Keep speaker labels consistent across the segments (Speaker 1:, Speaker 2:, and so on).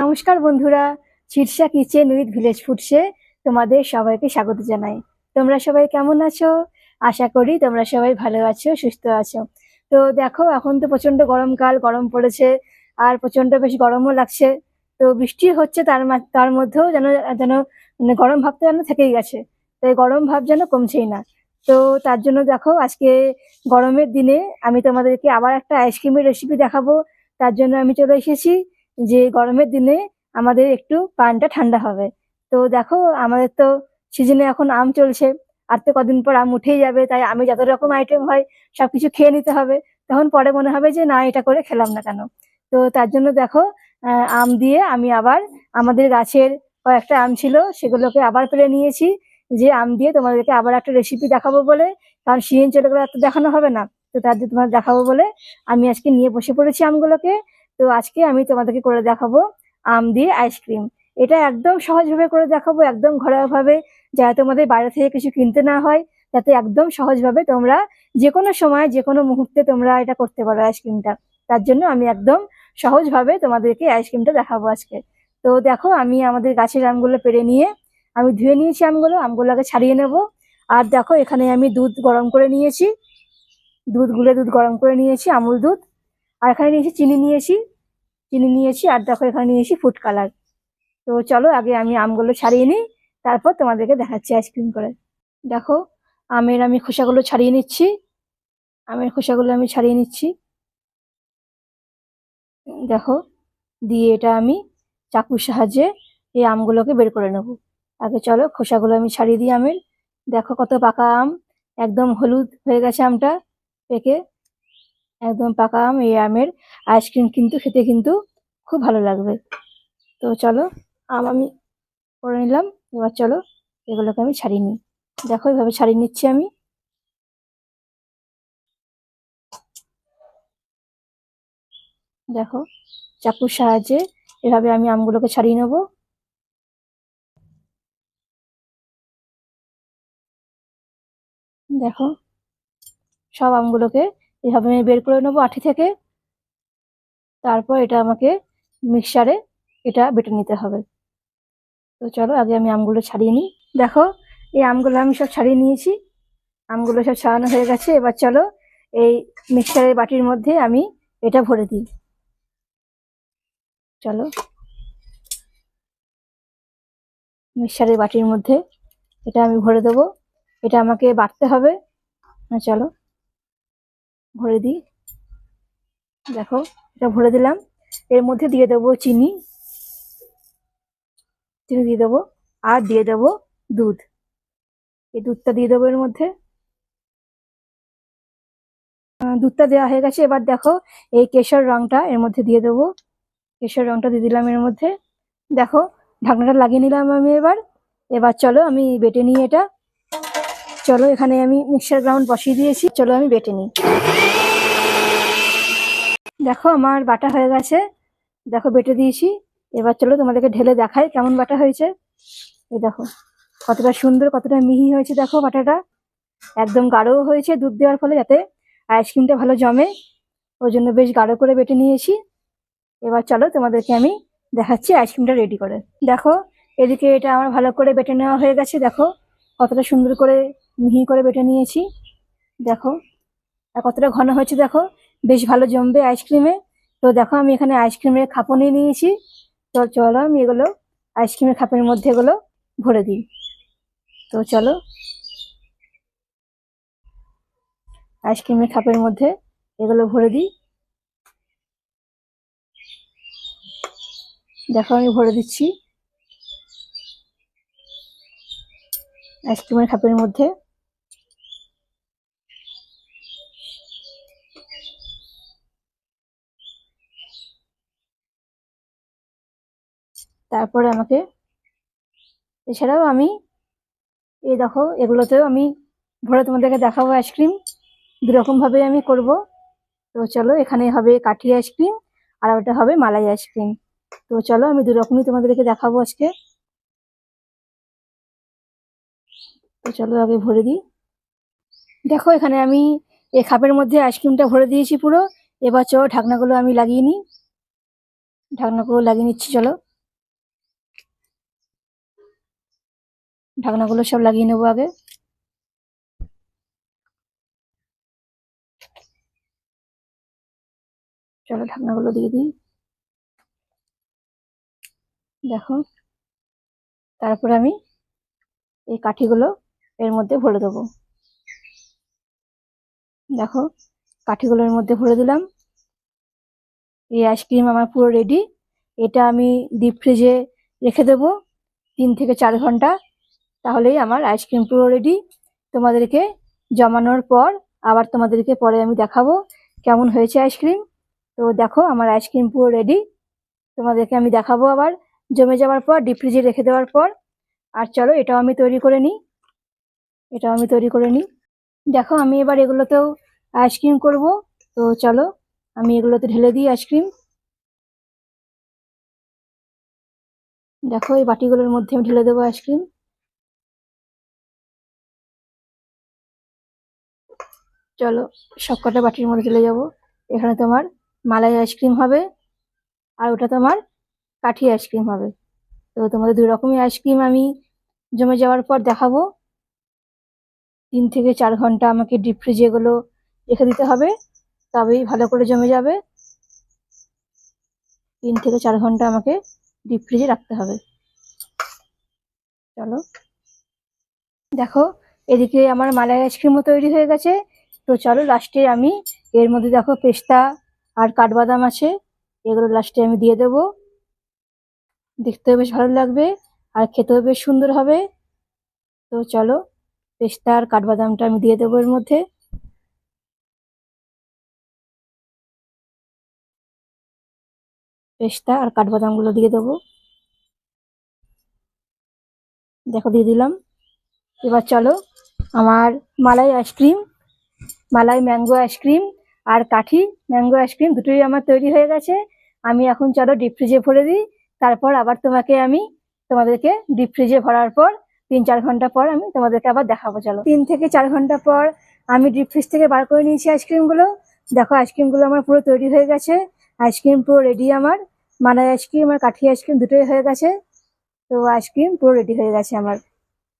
Speaker 1: নমস্কার বন্ধুরা Shirsha kitchen with village ফুডসে তোমাদের সবাইকে স্বাগত জানাই। তোমরা সবাই কেমন আছো? আশা করি তোমরা সবাই ভালো আছো, সুস্থ আছো। তো দেখো, এখন তো প্রচণ্ড গরমকাল গরম পড়েছে আর প্রচণ্ড বেশ গরমও লাগছে। তো বৃষ্টি হচ্ছে তার তার মধ্যেও যেন যেন মানে গরম ভাবটা যেন থেকেই গেছে। তাই গরম ভাব যেন কমছেই না। তো তার জন্য দেখো, আজকে গরমের দিনে আমি তোমাদেরকে আবার একটা আইসক্রিমের রেসিপি দেখাবো। তার জন্য আমি চলে এসেছি। যে গরমের দিনে আমাদের একটু পানটা ঠান্ডা হবে। তো দেখো, আমাদের তো সিজনে এখন আম চলছে। আর তো কদিন পর আম উঠেই যাবে, তাই আমি যত রকম আইটেম হয় সবকিছু খেয়ে নিতে হবে। তখন পরে মনে হবে যে, না, এটা করে খেলাম না কেন? তো তার জন্য দেখো আম দিয়ে আমি আবার আমাদের গাছের কয়েকটা আম ছিল, সেগুলোকে আবার পেরে নিয়েছি। যে আম দিয়ে তোমাদেরকে আবার একটা রেসিপি দেখাবো বলে, কারণ সিজন চলে গেলে দেখানো হবে না। তো তার জন্য তোমাদের দেখাবো বলে আমি আজকে নিয়ে বসে পড়েছি আমগুলোকে। তো আজকে আমি তোমাদেরকে করে দেখাবো আম দিয়ে আইসক্রিম এটা একদম সহজভাবে করে দেখাবো, একদম ঘরোয়াভাবে, যাতে তোমাদের বাইরে থেকে কিছু কিনতে না হয়, যাতে একদম সহজভাবে তোমরা যে কোনো সময় যে কোনো মুহূর্তে তোমরা এটা করতে পারো আইসক্রিমটা তার জন্য আমি একদম সহজভাবে তোমাদেরকে আইসক্রিমটা দেখাবো আজকে। তো দেখো, আমি আমাদের গাছের আমগুলো পেরে নিয়ে, আমি ধুয়ে নিয়েছি আমগুলো আমগুলো আগে ছাড়িয়ে নেব। আর দেখো, এখানে আমি দুধ গরম করে নিয়েছি। দুধ গুলে দুধ গরম করে নিয়েছি, আমুল দুধ। আর এখানে নিয়েছি চিনি নিয়েছি চিনি নিয়েছি আর দেখো এখানে নিয়েছি ফুড কালার তো চলো আগে আমি আমগুলো ছাড়িয়ে নিই, তারপর তোমাদেরকে দেখাচ্ছি আইসক্রিম করে। দেখো, আমের আমি খোসাগুলো ছাড়িয়ে নিচ্ছি, আমের খোসাগুলো আমি ছাড়িয়ে নিচ্ছি। দেখো, দিয়ে এটা আমি চাকুর সাহায্যে এই আমগুলোকে বের করে নেব। আগে চলো খোসাগুলো আমি ছাড়িয়ে দিই আমের। দেখো কত পাকা আম, একদম হলুদ হয়ে গেছে আমটা পেকে। একদম পাকা আম, এই আমের আইসক্রিম কিন্তু খেতে কিন্তু খুব ভালো লাগবে। তো চলো, আম আমি করে নিলাম, এবার চলো এগুলোকে আমি ছাড়িয়ে নিই। দেখো এইভাবে ছাড়িয়ে নিচ্ছি আমি। দেখো, চাকুর সাহায্যে এভাবে আমি আমগুলোকে ছাড়িয়ে নেব। দেখো, সব আমগুলোকে এভাবে আমি বের করে নেব আঠি থেকে। তারপর এটা আমাকে মিক্সারে এটা বেটে নিতে হবে। তো চলো, আগে আমি আমগুলো ছাড়িয়ে নিই। দেখো, এই আমগুলো আমি সব ছাড়িয়ে নিয়েছি। আমগুলো সব ছাড়ানো হয়ে গেছে। এবার চলো, এই মিক্সারের বাটির মধ্যে আমি এটা ভরে দিই। চলো মিক্সারের বাটির মধ্যে এটা আমি ভরে দেবো। এটা আমাকে বাটতে হবে। হ্যাঁ চলো। ভরে দিই। দেখো, এটা ভরে দিলাম। এর মধ্যে দিয়ে দেবো চিনি। চিনি দিয়ে দেবো। আর দিয়ে দেবো দুধ। এই দুধটা দিয়ে দেবো এর মধ্যে। দুধটা দেওয়া হয়ে গেছে। এবার দেখো, এই কেশর রংটা এর মধ্যে দিয়ে দেবো। কেশর রংটা দিয়ে দিলাম এর মধ্যে। দেখো, ঢাকনাটা লাগিয়ে নিলাম আমি এবার। এবার চলো, আমি বেটে নিই এটা। চলো, এখানে আমি মিক্সার গ্রাউন্ড বসিয়ে দিয়েছি। চলো, আমি বেটে নিই। দেখো আমার বাটা হয়ে গেছে। দেখো বেটে দিয়েছি। এবার চলো তোমাদেরকে ঢেলে দেখাই কেমন বাটা হয়েছে। এই দেখো, কতটা সুন্দর, কতটা মিহি হয়েছে দেখো বাটাটা। একদম গাঢ়ও হয়েছে দুধ দেওয়ার ফলে যাতে আইসক্রিমটা ভালো জমে। ওই জন্য বেশ গাঢ় করে বেটে নিয়েছি। এবার চলো তোমাদেরকে আমি দেখাচ্ছি আইসক্রিমটা রেডি করে। দেখো, এদিকে এটা আমার ভালো করে বেটে নেওয়া হয়ে গেছে। দেখো, কতটা সুন্দর করে মিহি করে বেটে নিয়েছি। দেখো, আর কতটা ঘন হয়েছে দেখো। বেশ ভালো জমবে আইসক্রিমে। তো দেখো আমি এখানে আইসক্রিমের খাপও নিয়ে নিয়েছি। তো চলো আমি এগুলো আইসক্রিমের খাপের মধ্যে এগুলো ভরে দিই। তো চলো। আইসক্রিমের খাপের মধ্যে এগুলো ভরে দিই। দেখো আমি ভরে দিচ্ছি। আইসক্রিমের খাপের মধ্যে তারপরে আমাকে এছাড়াও আমি এই দেখো, এগুলোতেও আমি ভরে তোমাদেরকে দেখাবো আইসক্রিম দুরকম ভাবে আমি করব। তো চলো এখানে হবে কাঠি আইসক্রিম আর ওটা হবে মালাই আইসক্রিম তো চলো, আমি দুরকমই তোমাদেরকে দেখাবো আজকে। তো চলো, আগে ভরে দিই। দেখো, এখানে আমি এই খাপের মধ্যে আইসক্রিমটা ভরে দিয়েছি পুরো। এবার চলো, ঢাকনাগুলো আমি লাগিয়ে নিই। ঢাকনাগুলো লাগিয়ে নিচ্ছি, চলো। ঢাকনাগুলো সব লাগিয়ে নেব আগে। চলো ঢাকনাগুলো দিয়ে দিই। দেখো, তারপর আমি এই কাঠিগুলো এর মধ্যে ভরে দেবো। দেখো কাঠিগুলোর মধ্যে ভরে দিলাম। এই আইসক্রিম আমার পুরো রেডি। এটা আমি ডিপ ফ্রিজে রেখে দেবো তিন থেকে চার ঘণ্টা। তাহলেই আমার আইসক্রিম পুরো রেডি তোমাদেরকে জমানোর পর আবার তোমাদেরকে পরে আমি দেখাবো কেমন হয়েছে আইসক্রিম। তো দেখো, আমার আইসক্রিম পুরো রেডি তোমাদেরকে আমি দেখাবো আবার। জমে যাওয়ার পর ডিপ ফ্রিজে রেখে দেওয়ার পর। আর চলো, এটাও আমি তৈরি করে নিই। এটাও আমি তৈরি করে নিই। দেখো, আমি এবার এগুলোতেও আইসক্রিম করব। তো চলো, আমি এগুলোতে ঢেলে দিই আইসক্রিম। দেখো, এই বাটিগুলোর মধ্যে আমি ঢেলে দেবো আইসক্রিম। চলো সবকটা বাটির মধ্যে চলে যাব। এখানে তোমার মালাই আইসক্রিম হবে আর ওটা তোমার কাঠি আইসক্রিম হবে। তো তোমাদের দুই রকমই আইসক্রিম আমি জমে যাওয়ার পর দেখাবো। তিন থেকে চার ঘণ্টা আমাকে ডিপ ফ্রিজে এগুলো রেখে দিতে হবে, তবেই ভালো করে জমে যাবে। তিন থেকে চার ঘণ্টা আমাকে ডিপ ফ্রিজে রাখতে হবে। চলো। দেখো, এদিকে আমার মালাই আইসক্রিমও তৈরি হয়ে গেছে। তো চলো লাস্টে আমি এর মধ্যে দেখো পেস্তা আর কাঠবাদাম আছে, এগুলো লাস্টে আমি দিয়ে দেবো। দেখতেও বেশ ভালো লাগবে আর খেতেও বেশ সুন্দর হবে। তো চলো পেস্তা আর কাঠবাদামটা আমি দিয়ে দেবো এর মধ্যে। পেস্তা আর কাঠবাদামগুলো দিয়ে দেবো। দেখো দিয়ে দিলাম। এবার চলো আমার malai ice cream malai mango ice cream আর কাঠি ম্যাঙ্গো আইসক্রিম দুটোই আমার তৈরি হয়ে গেছে। আমি এখন চলো ডিপ ফ্রিজে ভরে দিই। তারপর আবার তোমাকে আমি তোমাদেরকে ডিপ ফ্রিজে ভরার পর তিন চার ঘণ্টা পর আমি তোমাদেরকে আবার দেখাবো, চলো। তিন থেকে চার ঘণ্টা পর আমি ডিপ ফ্রিজ থেকে বার করে নিয়েছি আইসক্রিমগুলো। দেখো আইসক্রিমগুলো আমার পুরো তৈরি হয়ে গেছে। আইসক্রিম পুরো রেডি আমার। মালাই আইসক্রিম আর কাঠি আইসক্রিম দুটোই হয়ে গেছে। তো আইসক্রিম পুরো রেডি হয়ে গেছে আমার।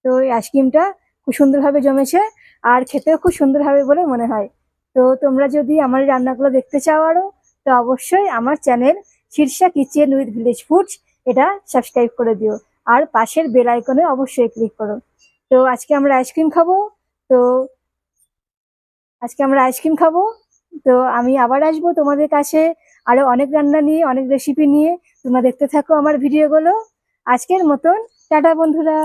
Speaker 1: তো এই আইসক্রিমটা খুব সুন্দরভাবে জমেছে। আর খেতেও খুব সুন্দর হবে বলে মনে হয়। তো তোমরা যদি আমার রান্নাগুলো দেখতে চাও আরও, তো অবশ্যই আমার channel Shirsha kitchen with village foods, এটা সাবস্ক্রাইব করে দিও। আর পাশের বেল আইকনে অবশ্যই ক্লিক করো। তো আজকে আমরা আইসক্রিম খাব। তো আজকে আমরা আইসক্রিম খাব। তো আমি আবার আসব তোমাদের কাছে আরও অনেক রান্না নিয়ে, অনেক রেসিপি নিয়ে। তোমরা দেখতে থাকো আমার ভিডিওগুলো। আজকের মতন, টাটা বন্ধুরা।